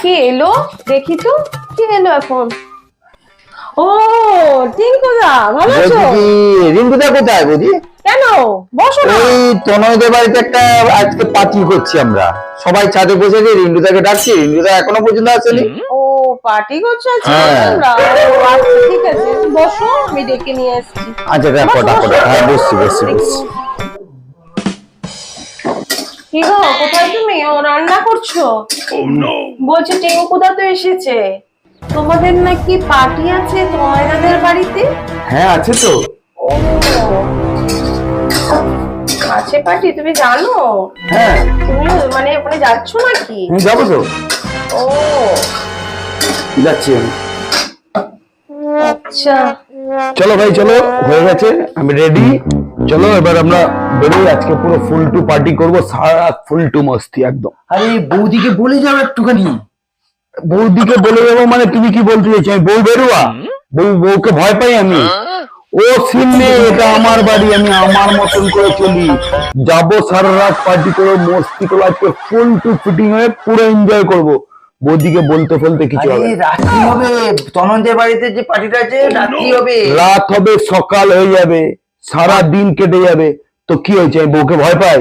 কি এলো? দেখি তো কি এলো এখন? ও টিঙ্কুদা ভালো আছো? বলছি কি রিঙ্কুদা কোথায় বুঝি কেন? বসো না। ওই তনয়দের বাড়িতে একটা আজকে পার্টি করছি আমরা। সবাই ছাদে বসে বসেছি রিন্টুদাকে ডাকছি রিন্টুদা এখনও পর্যন্ত আসেনি। ও পার্টি করছ আজকে হ্যাঁ। তোমরা? ও, আচ্ছা ঠিক আছে বসো আমি ডেকে নিয়ে আসছি। আচ্ছা দেখো ডাকো ডাকো। হ্যাঁ বসছি বসছি বসছি। কি গো কোথায় তুমি? ও রান্না করছ? বলছি টিঙ্কুদা তো এসেছে? তোমাদের নাকি পার্টি আছে তোমাদের বাড়িতে? হ্যাঁ আছে তো। আছে পার্টি তুমি জানো? হ্যাঁ। তুমিও মানে ওখানে যাচ্ছ নাকি? যাব তো। ও। যাচ্ছি আমি। আচ্ছা। চলো ভাই চলো। হয়ে গেছে আমি রেডি চলো এবার আমরা বেরোই আজকে পুরো ফুল টু পার্টি করব সারা ফুল টু মস্তি একদম। আরে বৌদিকে বলে যাও একটুখানি। বৌদিকে বলে যাব মানে তুমি কি বলতে চাইছো? আমি বউ বেরোয়া? বউ বউকে ভয় পাই আমি? ও সিন নেই এটা আমার বাড়ি আমি আমার মতন করে চলি। যাব সারা রাত পার্টি করে মস্তি করে আজকে ফুল টু ফিটিং হয়ে পুরো এনজয় করব। বৌদিকে বলতে ফেলতে কিছু হবে রাত্রি হবে? তনন্দের বাড়িতে যে পার্টিটা আছে রাত্রি হবে? রাত হবে সকাল হয়ে যাবে। সারা দিন কেটে যাবে। তো কি হয়েছে? আমি বউকে ভয় পাই।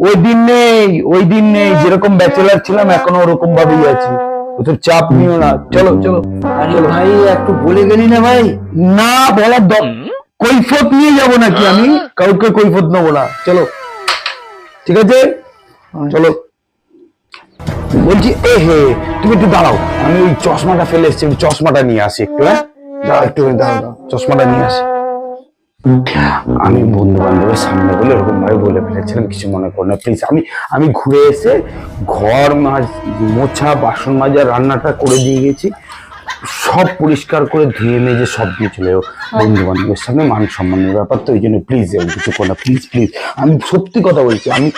ওই দিন নেই ওই দিন নেই। যেরকম ব্যাচেলার ছিলাম এখনও ওরকম ভাবেই আছি। অত চাপ নিও না। চলো চলো। আরে ভাই একটু বলে গেলি না ভাই। না বলার দম কৈফত নিয়ে যাব নাকি আমি? কাউকে কৈফত নেব না। চলো। ঠিক আছে? চলো। বলছি এ হে তুমি একটু দাঁড়াও। আমি ওই চশমাটা ফেলে এসেছি। চশমাটা নিয়ে আসি একটু হ্যাঁ? দাঁড়াও একটু দাঁড়াও। চশমাটা নিয়ে আসি। আমি বন্ধু বান্ধবের সামনে বলে এরকম ভাবে বলে ফেলেছিলাম কিছু মনে করো না। প্লিজ আমি আমি ঘুরে এসে ঘর মাজ মোছা বাসন মাজা রান্নাটা করে দিয়ে গেছি। সব পরিষ্কার করে ধুয়ে মেজে সব দিয়ে চলে যাব বন্ধু বান্ধবের সামনে মান সম্মানের ব্যাপার তো ওই জন্য প্লিজ কিছু করো না। প্লিজ প্লিজ আমি সত্যি কথা বলছি আমি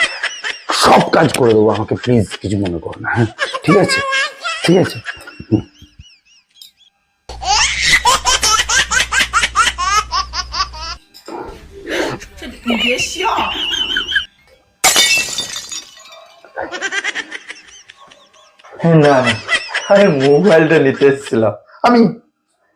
সব কাজ করে দেবো আমাকে প্লিজ কিছু মনে করো না হ্যাঁ। ঠিক আছে? ঠিক আছে? না আরে মোবাইলটা নিতে এসেছিলাম। আমি